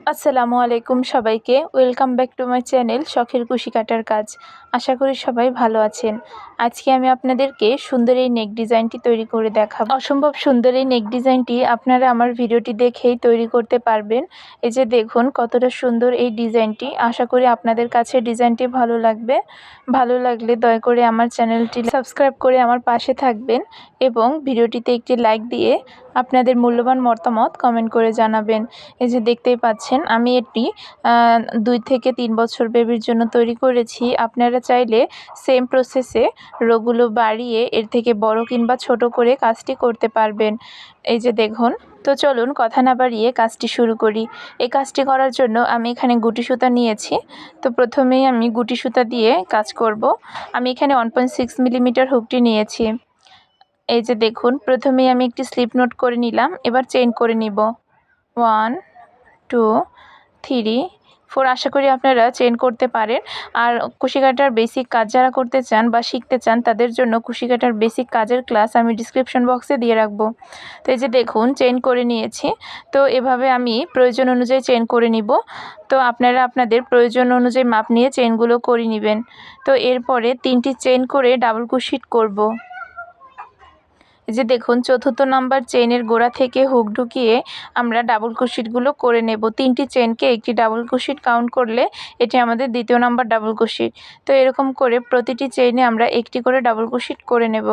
আসসালামু আলাইকুম সবাইকে। Welcome back to my channel শখের কুশি কাটার কাজ। আশা করি সবাই ভালো আছেন। আজকে আমি আপনাদেরকে সুন্দর এই নেক ডিজাইনটি তৈরি করে দেখাবো। অসম্ভব সুন্দর এই নেক ডিজাইনটি আপনারা আমার ভিডিওটি দেখেই তৈরি করতে পারবেন। এই যে দেখুন, কতটা সুন্দর এই ডিজাইনটি আশা করি আপনাদের কাছে ডিজাইনটি ভালো লাগবে। ভালো লাগলে দয়া করে আমার চ্যানেলটি সাবস্ক্রাইব করে আমার পাশে থাকবেন এবং ভিডিওটিতে একটি লাইক দিয়ে আপনাদের মূল্যবান মতামত কমেন্ট করে জানাবেন। এই যে দেখতেই পাচ্ছেন, আমি এটি দুই থেকে তিন বছর বেবির জন্য তৈরি করেছি। আপনারা চাইলে সেম প্রসেসে রোগুলো বাড়িয়ে এর থেকে বড় কিংবা ছোট করে কাজটি করতে পারবেন। এই যে দেখুন, তো চলুন কথা না বাড়িয়ে কাজটি শুরু করি। এই কাজটি করার জন্য আমি এখানে গুটি সুতা নিয়েছি। তো প্রথমেই আমি গুটি সুতা দিয়ে কাজ করব। আমি এখানে ওয়ান পয়েন্ট সিক্স মিলিমিটার হুকটি নিয়েছি। এই যে দেখুন, প্রথমেই আমি একটি স্লিপ নোট করে নিলাম, এবার চেইন করে নিব। ওয়ান টু থ্রি ফোর আশা করি আপনারা চেন করতে পারেন। আর কুশি কাটার বেসিক কাজ যারা করতে চান বা শিখতে চান, তাদের জন্য কুশি কাটার বেসিক কাজের ক্লাস আমি ডিসক্রিপশন বক্সে দিয়ে রাখব। তো এই যে দেখুন চেন করে নিয়েছি। তো এভাবে আমি প্রয়োজন অনুযায়ী চেন করে নিব। তো আপনারা আপনাদের প্রয়োজন অনুযায়ী মাপ নিয়ে চেনগুলো করে নেবেন। তো এরপরে তিনটি চেন করে ডাবল কুশিট করব। যে দেখুন, চতুর্থ নাম্বার চেনের গোড়া থেকে হুক ঢুকিয়ে আমরা ডাবল কুশিটগুলো করে নেব। তিনটি চেনকে একটি ডাবল কুশিট কাউন্ট করলে এটি আমাদের দ্বিতীয় নাম্বার ডাবল কুশিট তো এরকম করে প্রতিটি চেইনে আমরা একটি করে ডাবল কুশিট করে নেব।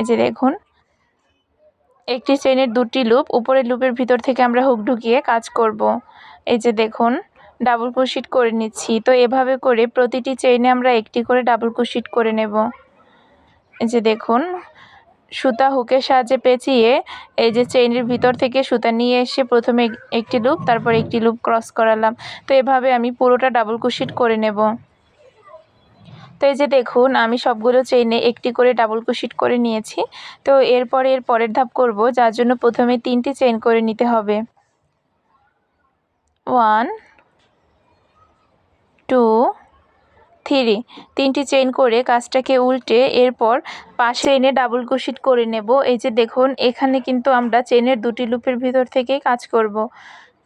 এই যে দেখুন, একটি চেনের দুটি লুপ উপরের লুপের ভিতর থেকে আমরা হুক ঢুকিয়ে কাজ করব। এই যে দেখুন ডাবল কুশিট করে নিচ্ছি। তো এভাবে করে প্রতিটি চেইনে আমরা একটি করে ডাবল কুশিট করে নেব। এই যে দেখুন সুতা হুকের সাহায্যে পেঁচিয়ে এই যে চেইনের ভিতর থেকে সুতা নিয়ে এসে প্রথমে একটি লুপ, তারপর একটি লুপ ক্রস করালাম। তো এভাবে আমি পুরোটা ডাবল কুশিট করে নেব। তো এই যে দেখুন, আমি সবগুলো চেইনে একটি করে ডাবল কুশিট করে নিয়েছি। তো এরপরে এর পরের ধাপ করব, যার জন্য প্রথমে তিনটি চেইন করে নিতে হবে। One, two three. তিনটি চেইন করে কাজটাকে উল্টে এরপর পাশে এনে ডাবল কুশিট করে নেব। এই যে দেখুন, এখানে কিন্তু আমরা চেনের দুটি লুপের ভিতর থেকে কাজ করব।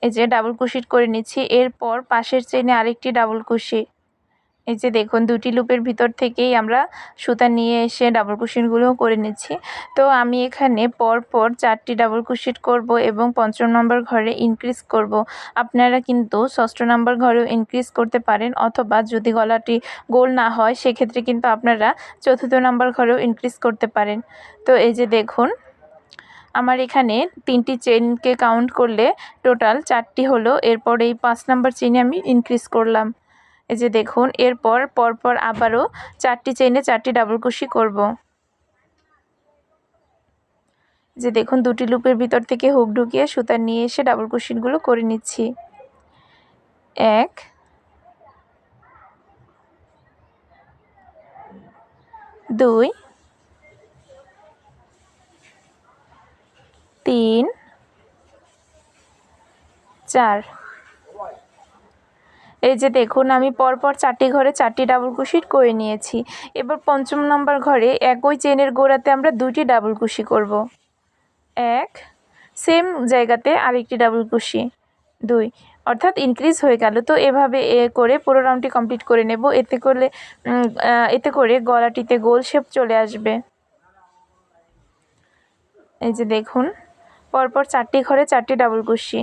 এই যে ডাবল কুশিট করে নিচ্ছি। এরপর পাশের চেনে আরেকটি ডাবল কুশি এই যে দেখুন, দুটি লুপের ভিতর থেকেই আমরা সুতা নিয়ে এসে ডাবল কুশিটগুলো করে নিচ্ছি। তো আমি এখানে পর পর চারটি ডাবল কুশিট করব এবং পঞ্চম নম্বর ঘরে ইনক্রিজ করব। আপনারা কিন্তু ষষ্ঠ নম্বর ঘরেও ইনক্রিজ করতে পারেন অথবা যদি গলাটি গোল না হয়, সেক্ষেত্রে কিন্তু আপনারা চতুর্থ নম্বর ঘরেও ইনক্রিজ করতে পারেন। তো এই যে দেখুন, আমার এখানে তিনটি চেনকে কাউন্ট করলে টোটাল চারটি হলো। এরপর এই পাঁচ নাম্বার চেনে আমি ইনক্রিজ করলাম। এই যে দেখুন, এরপর, পরপর আবারও চারটি চেইনে চারটি ডাবল কুশি করব। যে দেখুন, দুটি লুপের ভিতর থেকে হুক ঢুকিয়ে সুতা নিয়ে এসে ডাবল কুশিনগুলো করে নিচ্ছি। এক, দুই, তিন, চার। এই যে দেখুন, আমি পরপর চারটি ঘরে চারটি ডাবল কুশিট করে নিয়েছি। এবার পঞ্চম নম্বর ঘরে একই চেনের গোড়াতে আমরা দুইটি ডাবল কুশি করব। এক সেম জায়গাতে আরেকটি ডাবল কুশি দুই, অর্থাৎ ইনক্রিজ হয়ে গেল। তো এভাবে এ করে পুরো রাউন্ডটি কমপ্লিট করে নেব। এতে করলে এতে করে গলাটিতে গোল শেপ চলে আসবে। এই যে দেখুন, পরপর চারটি ঘরে চারটি ডাবল কুশি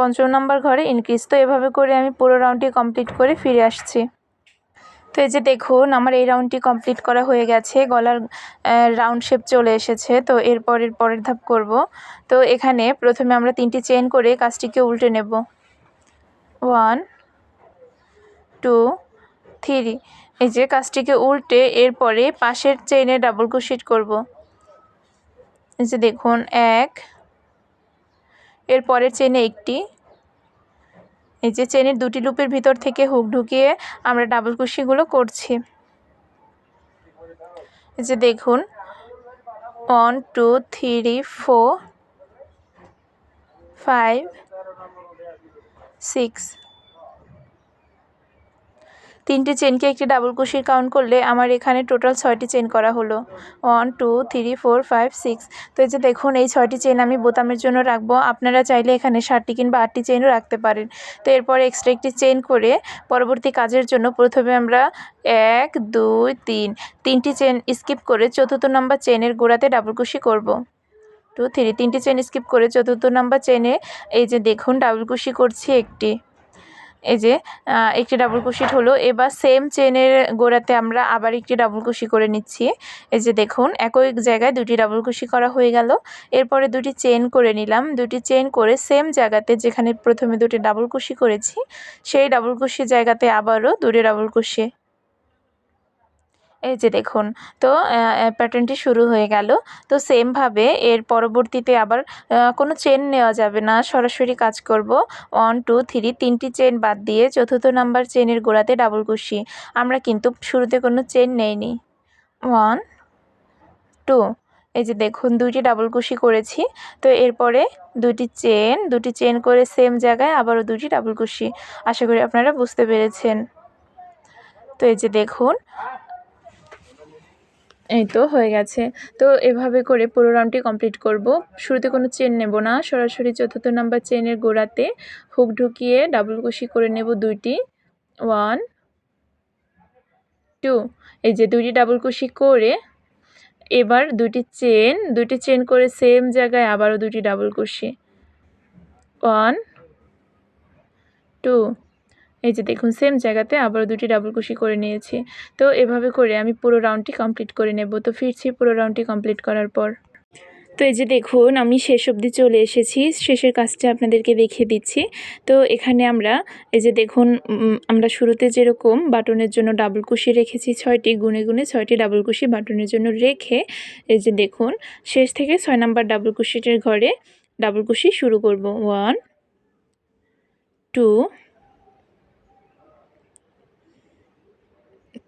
পঞ্চম নম্বর ঘরে ইনক্রিজ তো এভাবে করে আমি পুরো রাউন্ডটি কমপ্লিট করে ফিরে আসছি। তো এই যে দেখুন, আমার এই রাউন্ডটি কমপ্লিট করা হয়ে গেছে, গলার রাউন্ড শেপ চলে এসেছে, তো এরপরের, পরের ধাপ করব। তো এখানে প্রথমে আমরা তিনটি চেন করে কাজটিকে উল্টে নেব। ওয়ান টু থ্রি এই যে কাজটিকে উল্টে এরপরে পাশের চেনে ডাবল ক্রোশেট করব। এই যে দেখুন, এক এর পরের চেনে একটি। এই যে চেনের দুটি লুপের ভিতর থেকে হুক ঢুকিয়ে আমরা ডাবল কুশিগুলো করছি। এই যে দেখুন one two three four five six তিনটি চেনকে একটি ডাবল কুশির কাউন্ট করলে আমার এখানে টোটাল ছয়টি চেন করা হলো। One two three four five six তো এই যে দেখুন, এই ছয়টি চেন আমি বোতামের জন্য রাখব। আপনারা চাইলে এখানে ষাটটি কিংবা আটটি চেনও রাখতে পারেন। তো এরপরে এক্সট্রা একটি চেন করে পরবর্তী কাজের জন্য প্রথমে আমরা এক, দুই, তিন তিনটি চেন স্কিপ করে চতুর্থ নম্বর চেনের গোড়াতে ডাবল কুশি করব। টু থ্রি তিনটি চেন স্কিপ করে চতুর্থ নাম্বার চেনে এই যে দেখুন ডাবল কুশি করছি একটি। এই যে একটি ডাবল কুশিট হলো। এবার সেম চেনের গোড়াতে আমরা আবার একটি ডাবল কুশি করে নিচ্ছি। এই যে দেখুন, একই জায়গায় দুটি ডাবল কুশি করা হয়ে গেল। এরপরে দুটি চেন করে নিলাম। দুটি চেন করে সেম জায়গাতে যেখানে প্রথমে দুটি ডাবল কুশি করেছি, সেই ডাবল কুশি জায়গাতে আবারও দুটি ডাবল কুশি এই যে দেখুন, তো প্যাটার্নটি শুরু হয়ে গেল। তো সেমভাবে এর পরবর্তীতে আবার কোনো চেন নেওয়া যাবে না। সরাসরি কাজ করব। ওয়ান টু থ্রি তিনটি চেন বাদ দিয়ে চতুর্থ নাম্বার চেনের গোড়াতে ডাবল কুশি আমরা কিন্তু শুরুতে কোনো চেন নেইনি। ওয়ান টু এই যে দেখুন, দুইটি ডাবল কুশি করেছি। তো এরপরে দুটি চেন দুটি চেন করে সেম জায়গায় আবারও দুটি ডাবল কুশি আশা করি আপনারা বুঝতে পেরেছেন। তো এই যে দেখুন এই তো হয়ে গেছে। তো এভাবে করে পুরো রাউন্ডটি কমপ্লিট করব। শুরুতে কোনো চেন নেব না। সরাসরি চতুর্থ নাম্বার চেনের গোড়াতে হুক ঢুকিয়ে ডাবল কুশি করে নেব দুইটি। ওয়ান টু এই যে দুইটি ডাবল কুশি করে এবার দুটি চেন দুটি চেন করে সেম জায়গায় আবারও দুটি ডাবল কুশি ওয়ান টু এই যে দেখুন সেম জায়গাতে আবারও দুটি ডাবল কুশি করে নিয়েছি। তো এভাবে করে আমি পুরো রাউন্ডটি কমপ্লিট করে নেব। তো ফিরছি পুরো রাউন্ডটি কমপ্লিট করার পর। তো এই যে দেখুন, আমি শেষ অবধি চলে এসেছি। শেষের কাজটা আপনাদেরকে দেখিয়ে দিচ্ছি। তো এখানে আমরা, এই যে দেখুন আমরা শুরুতে যেরকম বাটনের জন্য ডাবল কুশি রেখেছি ছয়টি গুনে গুনে ছয়টি ডাবল কুশি বাটনের জন্য রেখে, এই যে দেখুন, শেষ থেকে ছয় নাম্বার ডাবল কুশিটার ঘরে ডাবল কুশি শুরু করব। ওয়ান টু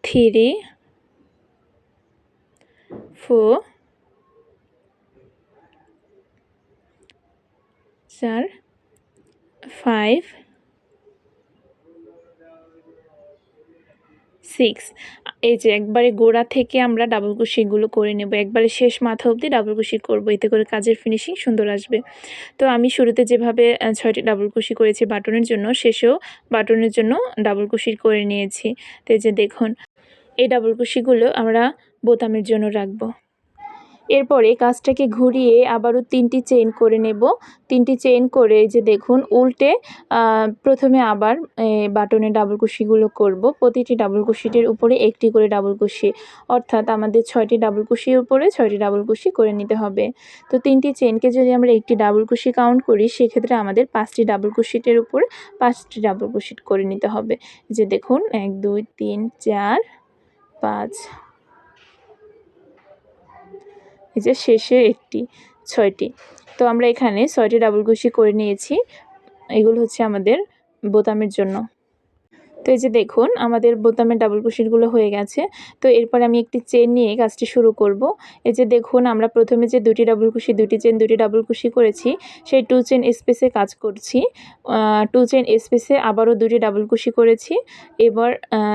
থ্রি, ফোর, চার, ফাইভ, সিক্স। এই যে একবারে গোড়া থেকে আমরা ডাবল কুশিগুলো করে নেব। একবারে শেষ মাথা অবধি ডাবল কুশি করব। এতে করে কাজের ফিনিশিং সুন্দর আসবে। তো আমি শুরুতে যেভাবে ছয়টি ডাবল কুশি করেছি বাটনের জন্য, শেষেও বাটনের জন্য ডাবল কুশি করে নিয়েছি। তো এই যে দেখুন এই ডাবল কুশিগুলো আমরা বোতামের জন্য রাখব। এরপরে কাজটাকে ঘুরিয়ে আবারও তিনটি চেইন করে নেব। তিনটি চেইন করে যে দেখুন, উল্টে প্রথমে আবার বাটনে ডাবল কুশিগুলো করব। প্রতিটি ডাবল কুশিটির উপরে একটি করে ডাবল কুশি। অর্থাৎ আমাদের ছয়টি ডাবল কুশির উপরে ছয়টি ডাবল কুশি করে নিতে হবে। তো তিনটি চেনকে যদি আমরা একটি ডাবল কুশি কাউন্ট করি, সেক্ষেত্রে আমাদের পাঁচটি ডাবল কুশিটের উপরে পাঁচটি ডাবল কুশি করে নিতে হবে। যে দেখুন, এক, দুই, তিন, চার পাঁচ। এই যে শেষে একটি, ছয়টি। তো আমরা এখানে ছয়টি ডাবল কুশি করে নিয়েছি। এগুলো হচ্ছে আমাদের বোতামের জন্য। তো এই যে দেখুন, আমাদের বোতামের ডাবল কুশিগুলো হয়ে গেছে। তো এরপর আমি একটি চেন নিয়ে কাজটি শুরু করব। এই যে দেখুন, আমরা প্রথমে যে দুটি ডাবল কুশি দুটি চেন দুটি ডাবল কুশি করেছি, সেই টু চেন স্পেসে কাজ করছি। টু চেন স্পেসে আবারও দুটি ডাবল কুশি করেছি। এবার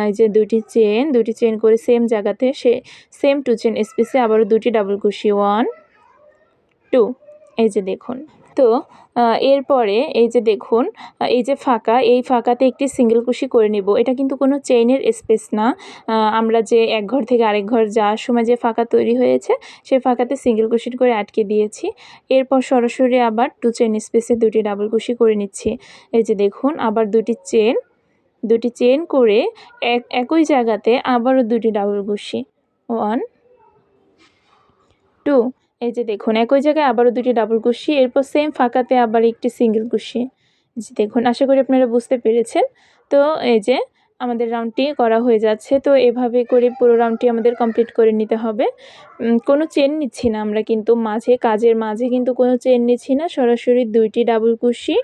এই যে দুটি চেন দুটি চেন করে সেম জায়গাতে সে সেম টু চেন স্পেসে আবারও দুটি ডাবল কুশি ওয়ান টু এই যে দেখুন। তো এরপরে এই যে দেখুন এই যে ফাঁকা, এই ফাঁকাতে একটি সিঙ্গেল কুশি করে নিব। এটা কিন্তু কোনো চেইনের স্পেস না। আমরা যে এক ঘর থেকে আরেক ঘর যাওয়ার সময় যে ফাঁকা তৈরি হয়েছে সেই ফাঁকাতে সিঙ্গেল কুশি করে আটকে দিয়েছি। এরপর সরাসরি আবার টু চেন স্পেসে দুটি ডাবল কুশি করে নিচ্ছি। এই যে দেখুন, আবার দুটি চেন দুটি চেন করে এক, একই জায়গাতে আবারও দুটি ডাবল কুশি। ওয়ান টু এই যে দেখুন, একই জায়গায় আবারও দুটি ডাবল কুশি এরপর সেম ফাঁকাতে আবার একটি সিঙ্গেল কুশি যে দেখুন, আশা করি আপনারা বুঝতে পেরেছেন। তো এই যে আমাদের রাউন্ডটি করা হয়ে যাচ্ছে, তো এভাবে করে পুরো রাউন্ডটি আমাদের কমপ্লিট করে নিতে হবে। কোনো চেন নিচ্ছি না আমরা কিন্তু, মাঝে, কাজের মাঝে কিন্তু কোনো চেন নিচ্ছি না। সরাসরি দুইটি ডাবল কুশি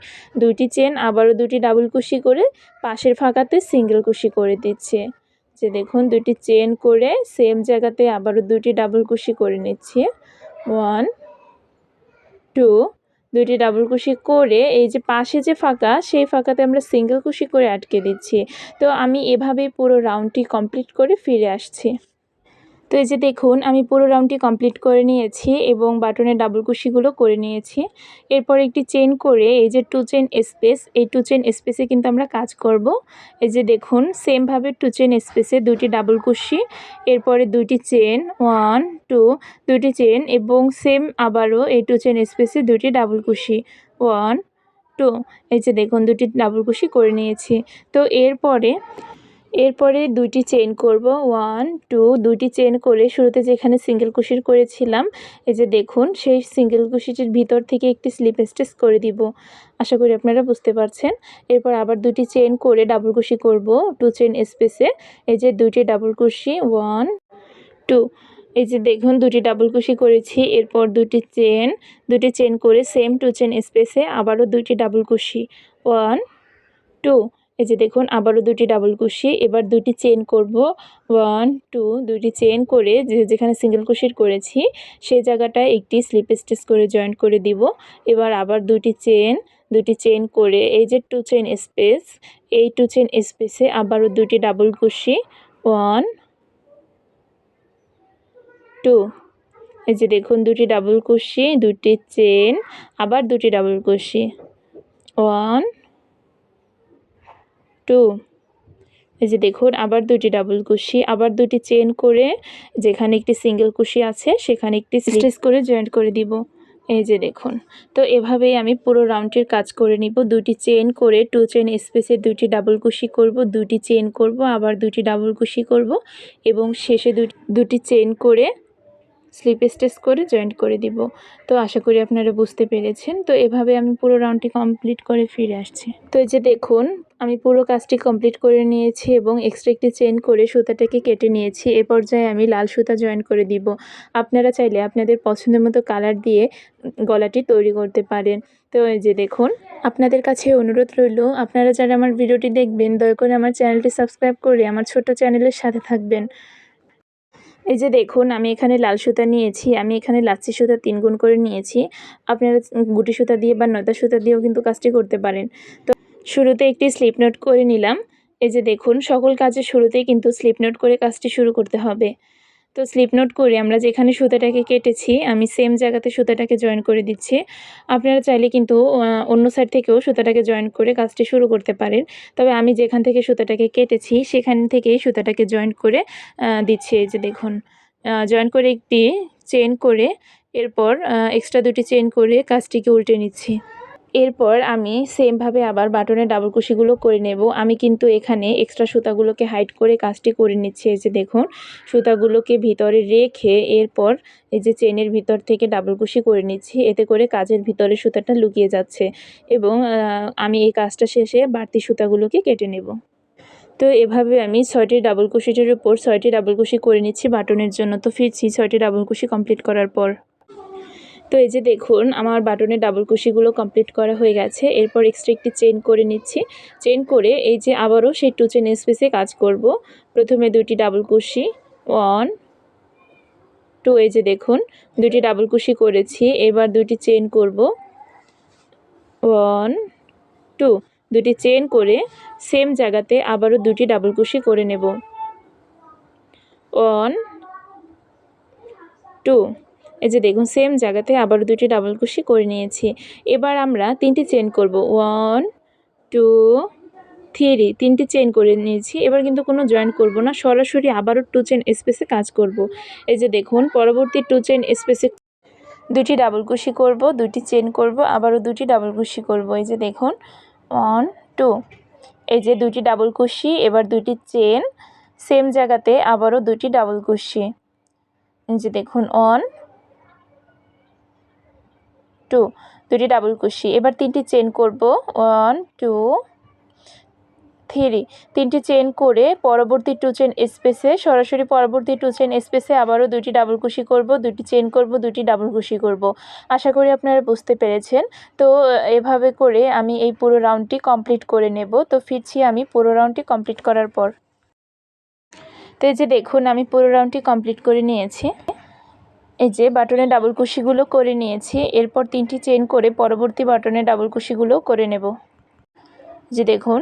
দুইটি চেন আবারও দুটি ডাবল কুশি করে পাশের ফাঁকাতে সিঙ্গেল কুশি করে দিচ্ছে। যে দেখুন দুটি চেন করে সেম জায়গাতে আবারও দুটি ডাবল কুশি করে নিচ্ছি। ওয়ান টু দুইটি ডাবল কুশি করে এই যে পাশে যে ফাঁকা, সেই ফাঁকাতে আমরা সিঙ্গেল কুশি করে আটকে দিচ্ছি। তো আমি এভাবেই পুরো রাউন্ডটি কমপ্লিট করে ফিরে আসছি। তো এই যে দেখুন, আমি পুরো রাউন্ডটি কমপ্লিট করে নিয়েছি এবং বাটনের ডাবল কুশিগুলো করে নিয়েছি। এরপর একটি চেন করে এই যে টু চেন স্পেস এই টু চেন স্পেসে কিন্তু আমরা কাজ করব। এই যে দেখুন সেমভাবে টু চেন স্পেসে দুটি ডাবল কুশি, এরপরে দুটি চেন ওয়ান টু দুটি চেন এবং সেম আবারও এই টু চেন স্পেসে দুটি ডাবল কুশি ওয়ান টু এই যে দেখুন দুটি ডাবল কুশি করে নিয়েছি। তো এরপরে এরপরে দুইটি চেন করব। ওয়ান, টু, দুইটি চেন করে শুরুতে যেখানে সিঙ্গেল কুশির করেছিলাম, এই যে দেখুন, সেই সিঙ্গেল কুশিটির ভিতর থেকে একটি স্লিপ স্টেচ করে দিব। আশা করি আপনারা বুঝতে পারছেন। এরপর আবার দুটি চেন করে ডাবল কুশি করব, টু চেন স্পেসে। এই যে দুইটি ডাবল কুশি, ওয়ান, টু। এই যে দেখুন দুটি ডাবল কুশি করেছি, এরপর দুটি চেন দুটি চেন করে সেম টু চেন স্পেসে আবারও দুইটি ডাবল কুশি। One, two. এই যে দেখুন, আবারও দুটি ডাবল কুশি, এবার দুটি চেন করব। ওয়ান টু দুটি চেন করে যে যেখানে সিঙ্গেল কুশির করেছি, সেই জায়গাটায় একটি স্লিপ স্টিচ করে জয়েন্ট করে দিব। এবার আবার দুটি চেন দুটি চেন করে এই যে টু চেন স্পেস এই টু চেন স্পেসে আবারও দুটি ডাবল কুশি। ওয়ান টু এই যে দেখুন দুটি ডাবল কুশি দুটি চেন আবার দুটি ডাবল কুশি। ওয়ান টু এই যে দেখুন আবার দুটি ডাবল কুশি আবার দুটি চেন করে যেখানে একটি সিঙ্গেল কুশি আছে সেখানে একটি স্টিচ করে জয়েন্ট করে দিব। এই যে দেখুন তো এভাবেই আমি পুরো রাউন্ডটির কাজ করে নিব। দুটি চেন করে টু চেন স্পেসে দুটি ডাবল কুশি করব দুটি চেন করব আবার দুটি ডাবল কুশি করব এবং শেষে দুটি দুটি চেন করে স্লিপ স্টেচ করে জয়েন্ট করে দিব। তো আশা করি আপনারা বুঝতে পেরেছেন। তো এভাবে আমি পুরো রাউন্ডটি কমপ্লিট করে ফিরে আসছি। তো এই যে দেখুন, আমি পুরো কাজটি কমপ্লিট করে নিয়েছি এবং এক্সট্রা একটি চেন করে সুতাটাকে কেটে নিয়েছি। এ পর্যায়ে আমি লাল সুতা জয়েন করে দিব। আপনারা চাইলে আপনাদের পছন্দের মতো কালার দিয়ে গলাটি তৈরি করতে পারেন। তো এই যে দেখুন, আপনাদের কাছে অনুরোধ রইল, আপনারা যারা আমার ভিডিওটি দেখবেন, দয়া করে আমার চ্যানেলটি সাবস্ক্রাইব করে আমার ছোট চ্যানেলের সাথে থাকবেন। এই যে দেখুন, আমি এখানে লাল সুতা নিয়েছি, আমি এখানে লাচ্ছি সুতা তিন গুণ করে নিয়েছি। আপনারা গুটি সুতা দিয়ে বা নয়তা সুতা দিয়েও কিন্তু কাজটি করতে পারেন। তো শুরুতে একটি স্লিপ নোট করে নিলাম। এই যে দেখুন, সকল কাজের শুরুতেই কিন্তু স্লিপ নোট করে কাজটি শুরু করতে হবে। তো স্লিপ নোট করে, আমরা যেখানে সুতাটাকে কেটেছি, আমি সেম জায়গাতে সুতাটাকে জয়েন করে দিচ্ছি। আপনারা চাইলে কিন্তু অন্য সাইড থেকেও সুতাটাকে জয়েন করে কাজটি শুরু করতে পারেন। তবে আমি যেখান থেকে সুতাটাকে কেটেছি, সেখান থেকেই সুতাটাকে জয়েন করে দিচ্ছি। এই যে দেখুন জয়েন করে একটি চেন করে, এরপর এক্সট্রা দুটি চেন করে কাজটিকে উল্টে নিচ্ছি। এরপর আমি সেমভাবে আবার বাটনের ডাবল কুশিগুলো করে নেব। আমি কিন্তু এখানে এক্সট্রা সুতাগুলোকে হাইড করে কাজটি করে নিচ্ছি। এই যে দেখুন, সুতাগুলোকে ভিতরে রেখে এরপর এই যে চেনের ভিতর থেকে ডাবল কুশি করে নিচ্ছি। এতে করে কাজের ভিতরে সুতাটা লুকিয়ে যাচ্ছে এবং আমি এই কাজটা শেষে বাড়তি সুতাগুলোকে কেটে নেব। তো এভাবে আমি ছয়টি ডাবল কুশিটির উপর ছয়টি ডাবল কুশি করে নিচ্ছি বাটনের জন্য। তো ফিরছি, ছয়টি ডাবল কুশি কমপ্লিট করার পর। তো এই যে দেখুন, আমার বাটনের ডাবল কুশিগুলো কমপ্লিট করা হয়ে গেছে। এরপর এক্সট্রা একটি চেন করে নিচ্ছি। চেন করে এই যে আবারও সেই টু চেন স্পেসে কাজ করব। প্রথমে দুটি ডাবল কুশি ওয়ান টু এই যে দেখুন দুটি ডাবল কুশি করেছি। এবার দুটি চেন করব। ওয়ান টু দুটি চেন করে সেম জায়গাতে আবারও দুটি ডাবল কুশি করে নেব। ওয়ান টু এই যে দেখুন সেম জায়গাতে আবার দুটি ডাবল কুশি করে নিয়েছি। এবার আমরা তিনটি চেন করব। ওয়ান টু থ্রি তিনটি চেন করে নিয়েছি। এবার কিন্তু কোনো জয়েন করব না, সরাসরি আবারও টু চেন স্পেসে কাজ করব। এই যে দেখুন, পরবর্তী টু চেন স্পেসে দুটি ডাবল কুশি করব দুটি চেন করব, আবারও দুটি ডাবল কুশি করব। এই যে দেখুন ওয়ান টু এই যে দুটি ডাবল কুশি এবার দুটি চেন সেম জায়গাতে আবারও দুটি ডাবল কুশি এই যে দেখুন অন টু দুটি ডাবল কুশি। এবার তিনটি চেন করব। ওয়ান টু থ্রি তিনটি চেন করে পরবর্তী টু চেন স্পেসে সরাসরি পরবর্তী টু চেন স্পেসে আবারও দুটি ডাবল কুশি করব দুটি চেন করব দুটি ডাবল কুশি করব। আশা করি আপনারা বুঝতে পেরেছেন। তো, এভাবে করে আমি এই পুরো রাউন্ডটি কমপ্লিট করে নেব। তো, ফিরছি আমি পুরো রাউন্ডটি কমপ্লিট করার পর। তো, এই যে দেখুন, আমি পুরো রাউন্ডটি কমপ্লিট করে নিয়েছি। এই যে বাটনে ডাবল কুশিগুলো করে নিয়েছি, এরপর তিনটি চেন করে পরবর্তী বাটনে ডাবল কুশিগুলো করে নেব। যে দেখুন,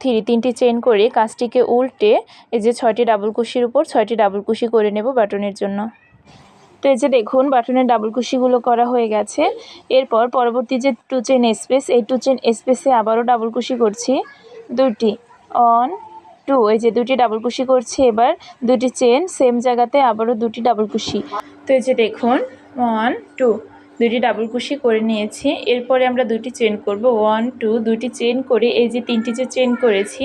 থ্রি তিনটি চেন করে কাজটিকে উল্টে এই যে ছয়টি ডাবল কুশির উপর ছয়টি ডাবল কুশি করে নেব বাটনের জন্য। তো এই যে দেখুন বাটনের ডাবল কুশিগুলো করা হয়ে গেছে। এরপর পরবর্তী যে টু চেন স্পেস এই টু চেন স্পেসে আবারও ডাবল কুশি করছি। দুটি অন টু এই যে দুটি ডাবল কুশি করছি এবার দুটি চেন সেম জায়গাতে আবারও দুটি ডাবল কুশি তো এই যে দেখুন ওয়ান টু দুটি ডাবল কুশি করে নিয়েছি। এরপরে আমরা দুটি চেন করব ওয়ান টু দুটি চেন করে, এই যে তিনটি যে চেন করেছি,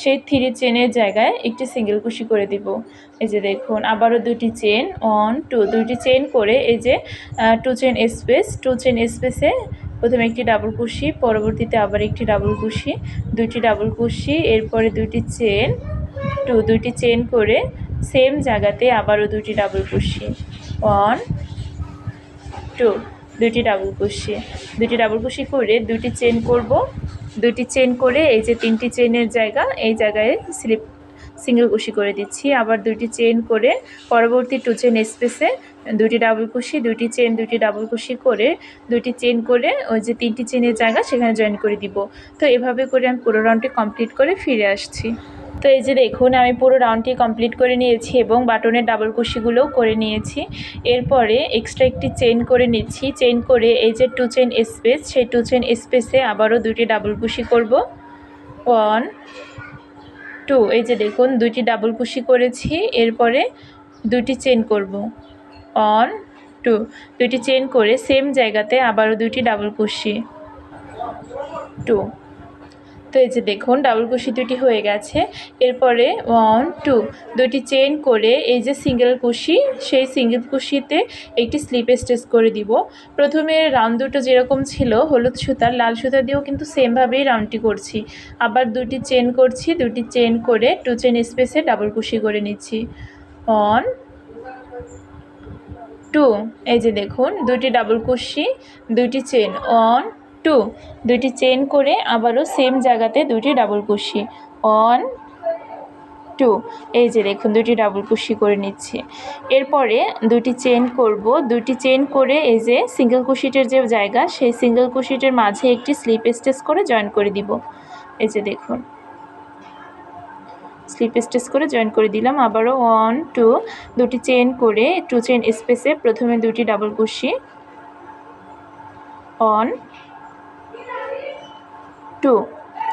সেই থ্রি চেনের জায়গায় একটি সিঙ্গেল কুশি করে দিব। এই যে দেখুন, আবারও দুটি চেন ওয়ান টু দুটি চেন করে এই যে two chain space two chain স্পেসে প্রথমে একটি ডাবল কুশি, পরবর্তীতে আবার একটি ডাবল কুশি দুটি ডাবল কুশি, এরপরে দুটি চেন টু দুটি চেন করে সেম জায়গাতে আবারও দুটি ডাবল কুশি। ওয়ান টু দুটি ডাবল কুশি। দুটি ডাবল কুশি করে দুটি চেন করব। দুটি চেন করে এই যে তিনটি চেনের জায়গা, এই জায়গায় স্লিপ সিঙ্গেল কুশি করে দিচ্ছি। আবার দুটি চেন করে পরবর্তী টু চেন স্পেসে দুটি ডাবল কুশি দুটি চেন দুটি ডাবল কুশি করে দুটি চেন করে ওই যে তিনটি চেনের জায়গা সেখানে জয়েন করে দিব। তো এভাবে করে আমি পুরো রাউন্ডটি কমপ্লিট করে ফিরে আসছি। তো এই যে দেখুন, আমি পুরো রাউন্ডটি কমপ্লিট করে নিয়েছি এবং বাটনের ডাবল কুশিগুলোও করে নিয়েছি। এরপরে এক্সট্রা একটি চেন করে নিচ্ছি। চেন করে এই যে টু চেন স্পেস সেই টু চেন স্পেসে আবারও দুটি ডাবল কুশি করব। ওয়ান টু এই যে দেখুন দুটি ডাবল কুশি করেছি। এরপরে দুটি চেন করব। অন টু দুইটি চেন করে সেম জায়গাতে আবারও দুটি ডাবল কুশি টু তো এই যে দেখুন ডাবল কুশি দুটি হয়ে গেছে। এরপরে ওয়ান টু দুটি চেন করে এই যে সিঙ্গেল কুশি, সেই সিঙ্গেল কুশিতে একটি স্লিপ স্টেচ করে দিব। প্রথমে রাউন্ড দুটো যেরকম ছিল, হলুদ সুতার লাল সুতা দিয়েও কিন্তু সেমভাবেই রাউন্ডটি করছি। আবার দুটি চেন করছি দুটি চেন করে টু চেন স্পেসে ডাবল কুশি করে নিচ্ছি। One two. এই যে দেখুন দুটি ডাবল কুশি দুটি চেন ওয়ান টু দুটি চেন করে আবারও সেম জায়গাতে দুটি ডাবল কুশি ওয়ান টু এই যে দেখুন দুটি ডাবল কুশি করে নিচ্ছি। এরপরে দুটি চেন করব। দুটি চেন করে এই যে সিঙ্গেল কুশিটের যে জায়গা, সেই সিঙ্গেল কুশিটের মাঝে একটি স্লিপ স্টেচ করে জয়েন করে দিব। এই যে দেখুন। স্লিপ স্টেচ করে জয়েন করে দিলাম। আবারও ওয়ান টু দুটি চেন করে টু চেন স্পেসে প্রথমে দুটি ডাবল কুশি অন টু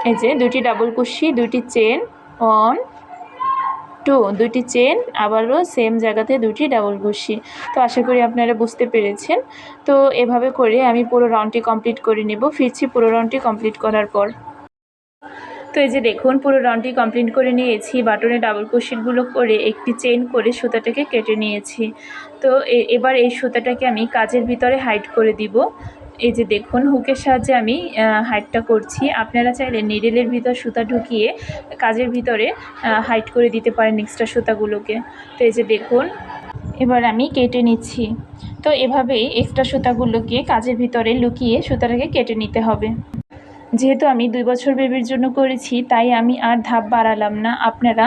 এই যে দুটি ডাবল কুশি দুটি চেন অন টু দুটি চেন আবারও সেম জায়গাতে দুটি ডাবল কুশি তো আশা করি আপনারা বুঝতে পেরেছেন। তো এভাবে করে আমি পুরো রাউন্ডটি কমপ্লিট করে নেব। ফিরছি পুরো রাউন্ডটি কমপ্লিট করার পর। তো এই যে দেখুন, পুরো রাউন্ডটি কমপ্লিট করে নিয়েছি। বাটনে ডাবল কুশিটগুলো করে একটি চেন করে সুতাটাকে কেটে নিয়েছি। তো এবার এই সুতাটাকে আমি কাজের ভিতরে হাইড করে দিব। এই যে দেখুন হুকের সাহায্যে আমি হাইটটা করছি। আপনারা চাইলে নিডেলের ভিতর সুতা ঢুকিয়ে কাজের ভিতরে হাইট করে দিতে পারেন এক্সট্রা সুতাগুলোকে। তো এই যে দেখুন, এবার আমি কেটে নিচ্ছি। তো এভাবেই এক্সট্রা সুতাগুলোকে কাজের ভিতরে লুকিয়ে সুতাটাকে কেটে নিতে হবে। যেহেতু আমি দুই বছর বেবির জন্য করেছি, তাই আমি আর ধাপ বাড়ালাম না। আপনারা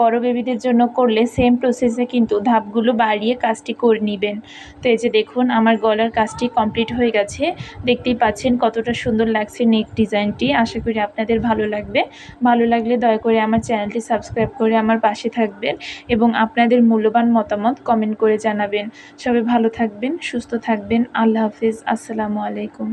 বড় বেবিদের জন্য করলে সেম প্রসেসে কিন্তু ধাপগুলো বাড়িয়ে কাজটি করে নেবেন। তো এই যে দেখুন, আমার গলার কাজটি কমপ্লিট হয়ে গেছে। দেখতেই পাচ্ছেন কতটা সুন্দর লাগছে নেক ডিজাইনটি আশা করি আপনাদের ভালো লাগবে। ভালো লাগলে দয়া করে আমার চ্যানেলটি সাবস্ক্রাইব করে আমার পাশে থাকবেন এবং আপনাদের মূল্যবান মতামত কমেন্ট করে জানাবেন। সবাই ভালো থাকবেন, সুস্থ থাকবেন। আল্লাহ হাফিজ। আসসালামু আলাইকুম।